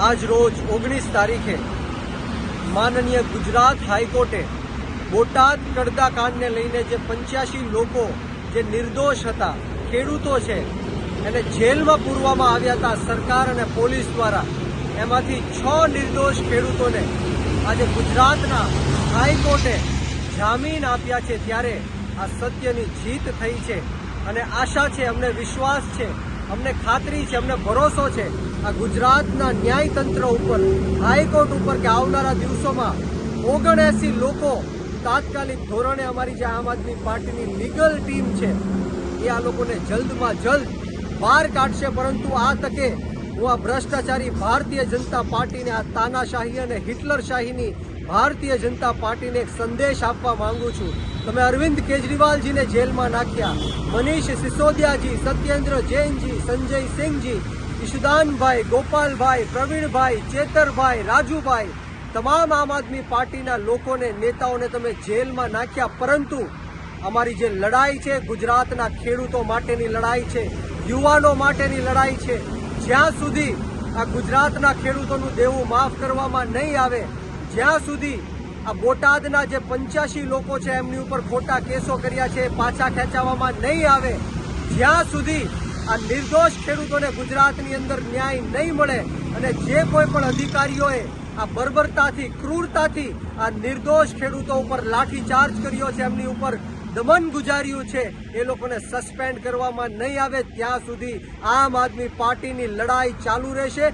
આજ રોજ ઓગણીસ તારીખે માનનીય ગુજરાત હાઈકોર્ટે બોટાદ કડતા કાંડને લઈને જે પંચ્યાસી લોકો જે નિર્દોષ હતા, ખેડૂતો છે, એને જેલમાં પૂરવામાં આવ્યા હતા સરકાર અને પોલીસ દ્વારા, એમાંથી છ નિર્દોષ ખેડૂતોને આજે ગુજરાતના હાઈકોર્ટે જામીન આપ્યા છે ત્યારે આ સત્યની જીત થઈ છે અને આશા છે, અમને વિશ્વાસ છે અમને ખાતરી છે, અમને ભરોસો છે. આ ગુજરાતના ન્યાયતંત્ર ઉપર, હાઈકોર્ટ ઉપર કે આવનારા દિવસોમાં ઓગણએસી લોકો તાત્કાલિક ધોરણે અમારી જે આમ આદમી પાર્ટીની લીગલ ટીમ છે, એ આ લોકોને જલ્દમાં જલ્દ બહાર કાઢશે. પરંતુ આ તકે હું આ ભ્રષ્ટાચારી ભારતીય જનતા પાર્ટીને આ તાનાશાહી અને હિટલરશાહીની ભારતીય જનતા પાર્ટીને એક સંદેશ આપવા માંગુ છું. તમે અરવિંદ કેજરીવાલજીને જેલમાં નાખ્યા. મનીષ સિસોદિયાજી, સત્યેન્દ્ર જૈનજી, સંજય સિંહજી, ઈશુદાનભાઈ, ગોપાલભાઈ, પ્રવીણભાઈ, ચેતરભાઈ, રાજુભાઈ, તમામ આમ આદમી પાર્ટીના લોકોને, નેતાઓને તમે જેલમાં નાખ્યા. પરંતુ અમારી જે લડાઈ છે, ગુજરાતના ખેડૂતો માટેની લડાઈ છે, યુવાનો માટેની લડાઈ છે, જ્યાં સુધી આ ગુજરાતના ખેડૂતોનું દેવું માફ કરવામાં નહીં આવે જ્યાં સુધી આ બોટાદના જે પંચ્યાસી લોકો છે, એમની ઉપર ખોટા કેસો કર્યા છે, પાછા ખેંચાવવામાં નહીં આવે, જ્યાં સુધી આ નિર્દોષ ખેડૂતોને ગુજરાતની અંદર ન્યાય નહીં મળે અને જે કોઈ પણ અધિકારીઓએ આ બર્બરતાથી, ક્રૂરતાથી આ નિર્દોષ ખેડૂતો ઉપર લાઠીચાર્જ કર્યો છે, એમની ઉપર દમન ગુજાર્યું છે, એ લોકોને સસ્પેન્ડ કરવામાં નહીં આવે, ત્યાં સુધી આમ આદમી પાર્ટીની લડાઈ ચાલુ રહેશે.